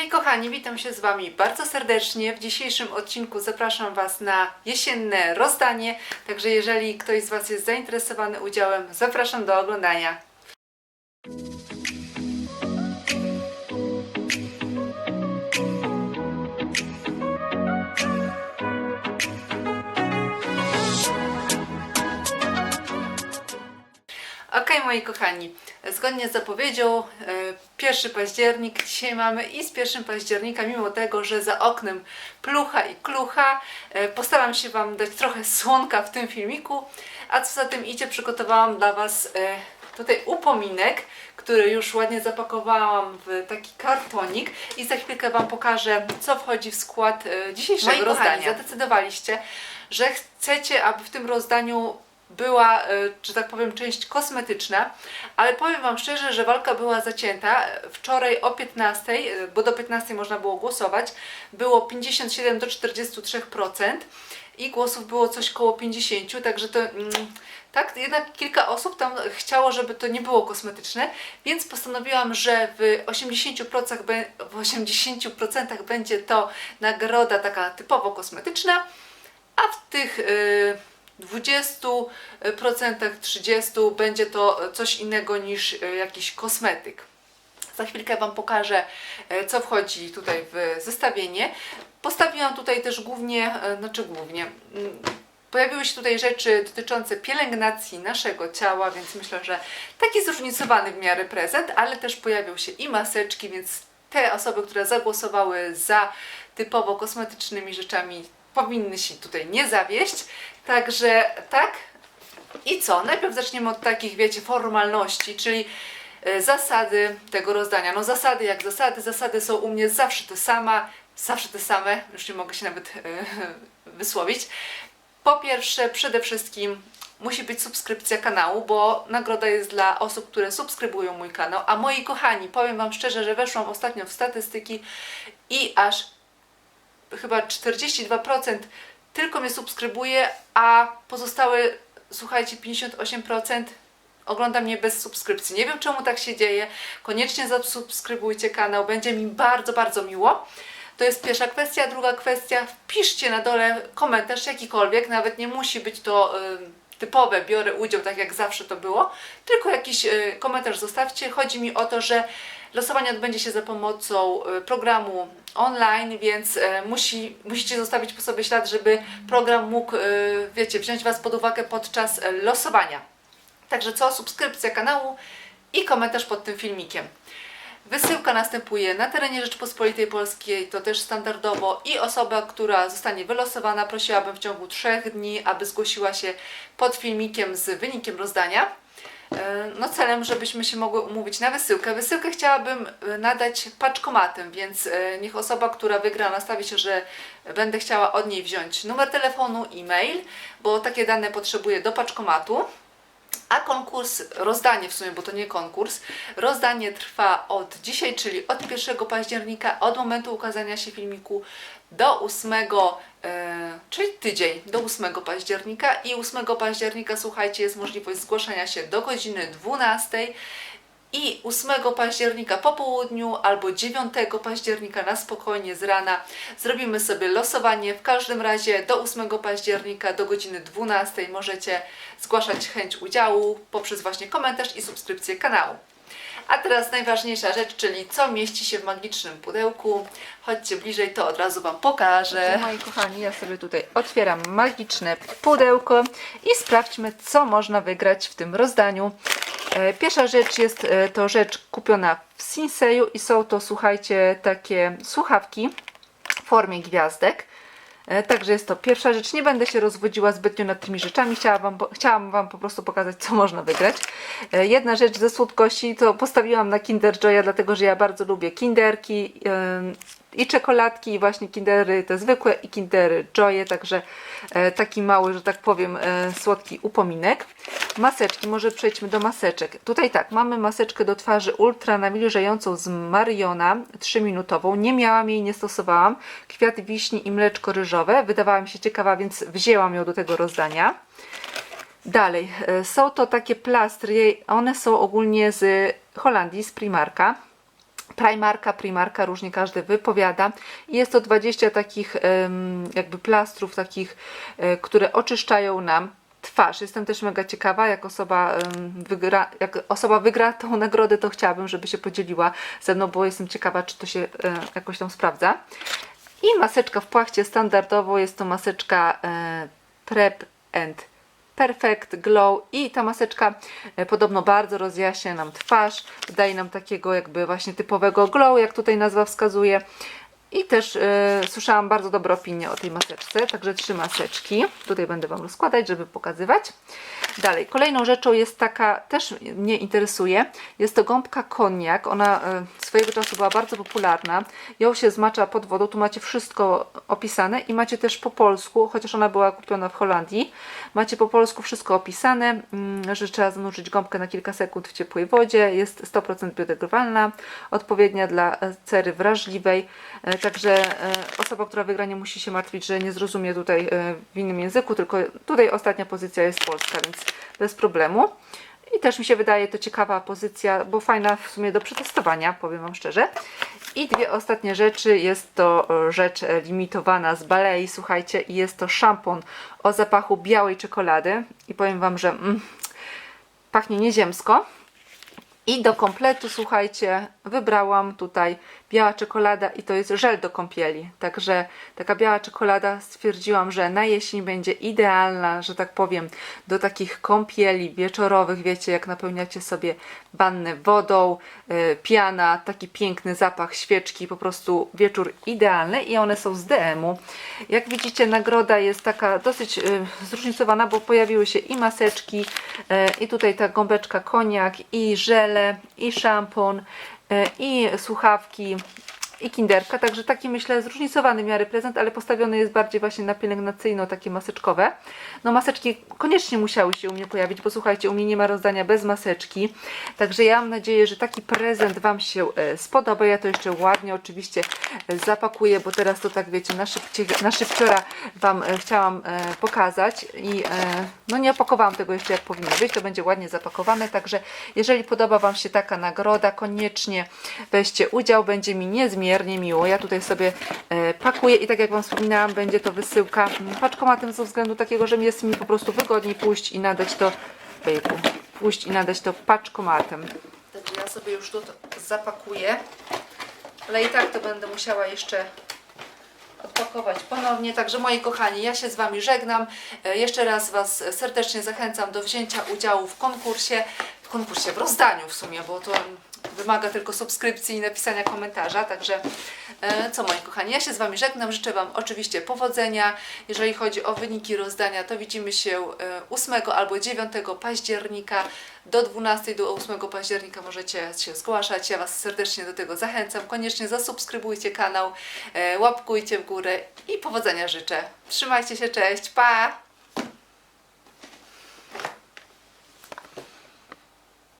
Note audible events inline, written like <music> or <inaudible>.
Hej kochani, witam się z Wami bardzo serdecznie. W dzisiejszym odcinku zapraszam Was na jesienne rozdanie, także jeżeli ktoś z Was jest zainteresowany udziałem, zapraszam do oglądania. Okej, moi kochani, zgodnie z zapowiedzią, e, 1 październik dzisiaj mamy i z 1 października, mimo tego, że za oknem plucha i klucha, e, postaram się Wam dać trochę słonka w tym filmiku, a co za tym idzie, przygotowałam dla Was e, tutaj upominek, który już ładnie zapakowałam w taki kartonik i za chwilkę Wam pokażę, co wchodzi w skład e, dzisiejszego Moi kochani, rozdania. Zadecydowaliście, że chcecie, aby w tym rozdaniu była, e, że tak powiem, część kosmetyczna, ale powiem Wam szczerze, że walka była zacięta. Wczoraj o 15, e, bo do 15 można było głosować, było 57 do 43% i głosów było coś koło 50, także to mm, tak, jednak kilka osób tam chciało, żeby to nie było kosmetyczne, więc postanowiłam, że w 80%, be- w 80% będzie to nagroda taka typowo kosmetyczna, a w tych y, 20%, 30% będzie to coś innego niż y, jakiś kosmetyk. Za chwilkę Wam pokażę, e, co wchodzi tutaj w zestawienie. Postawiłam tutaj też głównie, e, znaczy głównie, mm, pojawiły się tutaj rzeczy dotyczące pielęgnacji naszego ciała, więc myślę, że taki zróżnicowany w miarę prezent, ale też pojawią się i maseczki, więc te osoby, które zagłosowały za typowo kosmetycznymi rzeczami, powinny się tutaj nie zawieść. Także tak. I co? Najpierw zaczniemy od takich, wiecie, formalności, czyli e, zasady tego rozdania. No zasady jak zasady, zasady są u mnie zawsze te same, zawsze te same, już nie mogę się nawet e, <laughs> wysłowić. Po pierwsze, przede wszystkim musi być subskrypcja kanału, bo nagroda jest dla osób, które subskrybują mój kanał. A moi kochani, powiem Wam szczerze, że weszłam ostatnio w statystyki i aż chyba 42% tylko mnie subskrybuje, a pozostałe, słuchajcie, 58% ogląda mnie bez subskrypcji. Nie wiem czemu tak się dzieje. Koniecznie zasubskrybujcie kanał, będzie mi bardzo, bardzo miło. To jest pierwsza kwestia. Druga kwestia, wpiszcie na dole komentarz jakikolwiek, nawet nie musi być to y, typowe, biorę udział tak jak zawsze to było, tylko jakiś y, komentarz zostawcie. Chodzi mi o to, że losowanie odbędzie się za pomocą y, programu online, więc y, musi, musicie zostawić po sobie ślad, żeby program mógł, y, wiecie, wziąć Was pod uwagę podczas losowania. Także co? Subskrypcja kanału i komentarz pod tym filmikiem. Wysyłka następuje na terenie Rzeczypospolitej Polskiej, to też standardowo i osoba, która zostanie wylosowana, prosiłabym w ciągu trzech dni, aby zgłosiła się pod filmikiem z wynikiem rozdania. No celem, żebyśmy się mogły umówić na wysyłkę. Wysyłkę chciałabym e, nadać paczkomatem, więc e, niech osoba, która wygra, nastawi się, że będę chciała od niej wziąć numer telefonu, e-mail, bo takie dane potrzebuję do paczkomatu. A konkurs, rozdanie w sumie, bo to nie konkurs, rozdanie trwa od dzisiaj, czyli od 1 października, od momentu ukazania się filmiku do 8, e, czyli tydzień, do 8 października. I 8 października, słuchajcie, jest możliwość zgłaszania się do godziny 12. I 8 października po południu albo 9 października na spokojnie z rana zrobimy sobie losowanie. W każdym razie do 8 października do godziny 12 możecie zgłaszać chęć udziału poprzez właśnie komentarz i subskrypcję kanału. A teraz najważniejsza rzecz, czyli co mieści się w magicznym pudełku. Chodźcie bliżej, to od razu Wam pokażę. Moi kochani, ja sobie tutaj otwieram magiczne pudełko i sprawdźmy, co można wygrać w tym rozdaniu. E, Pierwsza rzecz jest e, to rzecz kupiona w Sinseju i są to, słuchajcie, takie słuchawki w formie gwiazdek. E, Także jest to pierwsza rzecz. Nie będę się rozwodziła zbytnio nad tymi rzeczami. Chciałam wam, chciałam wam po prostu pokazać, co można wygrać. E, Jedna rzecz ze słodkości to postawiłam na Kinder Joya, dlatego że ja bardzo lubię kinderki i czekoladki, i właśnie kindery te zwykłe, i kindery Joye. Także e, taki mały, że tak powiem, słodki upominek. Maseczki, może przejdźmy do maseczek. Tutaj tak, mamy maseczkę do twarzy ultra nawilżającą z Mariona, 3-minutową. Nie miałam jej, nie stosowałam. Kwiat wiśni i mleczko ryżowe. Wydawała mi się ciekawa, więc wzięłam ją do tego rozdania. Dalej, e, są to takie plastry, one są ogólnie z Holandii, z Primarka. Primarka, Primarka, różnie każdy wypowiada. Jest to 20 takich jakby plastrów, takich, e, które oczyszczają nam twarz. Jestem też mega ciekawa, jak osoba, wygra, jak osoba wygra tą <laughs> nagrodę, to chciałabym, żeby się podzieliła ze mną, bo jestem ciekawa, czy to się e, jakoś tam sprawdza. I maseczka w płachcie standardowo jest to maseczka e, Prep and Perfect Glow i ta maseczka e, podobno bardzo rozjaśnia nam twarz, daje nam takiego jakby właśnie typowego glow, jak tutaj nazwa wskazuje. I też e, słyszałam bardzo dobre opinie o tej maseczce, także trzy maseczki. Tutaj będę Wam rozkładać, żeby pokazywać. Dalej, kolejną rzeczą jest taka, też mnie interesuje, jest to gąbka koniak. Ona e, swojego czasu była bardzo popularna. Ją się zmacza pod wodą, tu macie wszystko opisane i macie też po polsku, chociaż ona była kupiona w Holandii. Macie po polsku wszystko opisane, mm, że trzeba zanurzyć gąbkę na kilka sekund w ciepłej wodzie. Jest 100% biodegradowalna, odpowiednia dla e, cery wrażliwej. Także e, osoba, która wygra nie musi się martwić, że nie zrozumie tutaj e, w innym języku, tylko tutaj ostatnia pozycja jest polska, więc bez problemu. I też mi się wydaje to ciekawa pozycja, bo fajna w sumie do przetestowania, powiem Wam szczerze. I dwie ostatnie rzeczy. Jest to e, rzecz limitowana z Balei, słuchajcie, i jest to szampon o zapachu białej czekolady. I powiem Wam, że mm, pachnie nieziemsko. I do kompletu, słuchajcie, wybrałam tutaj biała czekolada i to jest żel do kąpieli. Także taka biała czekolada stwierdziłam, że na jesień będzie idealna, że tak powiem, do takich kąpieli wieczorowych. Wiecie, jak napełniacie sobie wannę wodą, yy, piana, taki piękny zapach świeczki, po prostu wieczór idealny i one są z DM-u. Jak widzicie, nagroda jest taka dosyć yy, zróżnicowana, bo pojawiły się i maseczki, yy, i tutaj ta gąbeczka koniak, i żele, i szampon, i słuchawki, i kinderka, także taki myślę zróżnicowany w miarę prezent, ale postawiony jest bardziej właśnie na pielęgnacyjno, takie maseczkowe. No maseczki koniecznie musiały się u mnie pojawić, bo słuchajcie, u mnie nie ma rozdania bez maseczki, także ja mam nadzieję, że taki prezent Wam się e, spodoba. Ja to jeszcze ładnie oczywiście e, zapakuję, bo teraz to tak wiecie, na, szybcie, na szybciora Wam e, chciałam pokazać i no nie opakowałam tego jeszcze jak powinno być, to będzie ładnie zapakowane, także jeżeli podoba Wam się taka nagroda, koniecznie weźcie udział, będzie mi niezmiernie miło. Ja tutaj sobie e, pakuję i tak jak Wam wspominałam, będzie to wysyłka paczkomatem ze względu takiego, że jest mi po prostu wygodniej pójść i nadać to bejku, pójść i nadać to paczkomatem. Także ja sobie już to zapakuję, ale i tak to będę musiała jeszcze odpakować ponownie. Także moi kochani, ja się z Wami żegnam. E, Jeszcze raz Was serdecznie zachęcam do wzięcia udziału w konkursie, w konkursie, w rozdaniu w sumie, bo to wymaga tylko subskrypcji i napisania komentarza. Także e, co moi kochani, ja się z Wami żegnam. Życzę Wam oczywiście powodzenia. Jeżeli chodzi o wyniki rozdania, to widzimy się e, 8 albo 9 października. Do 12 do 8 października możecie się zgłaszać. Ja Was serdecznie do tego zachęcam. Koniecznie zasubskrybujcie kanał, e, łapkujcie w górę i powodzenia życzę. Trzymajcie się, cześć, pa!